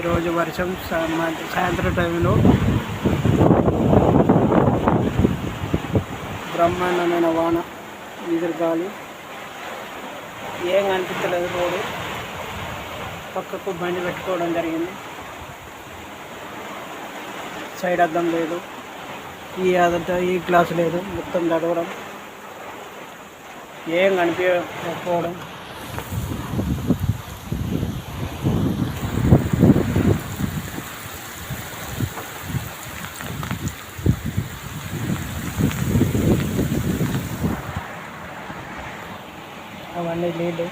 ఈరోజు వర్షం మధ్య- సాయంత్రం టైంలో బ్రహ్మాండమైన వాన ఎదురుగాలి ఏం అనిపించలేదు రోడ్డు. పక్కకు బండి పెట్టుకోవడం జరిగింది. సైడ్ అద్దం లేదు. ఈ అదంతా ఈ గ్లాస్ లేదు. మొత్తం తడవడం ఏం కనిపించకపోవడం అవన్నీ లేదు.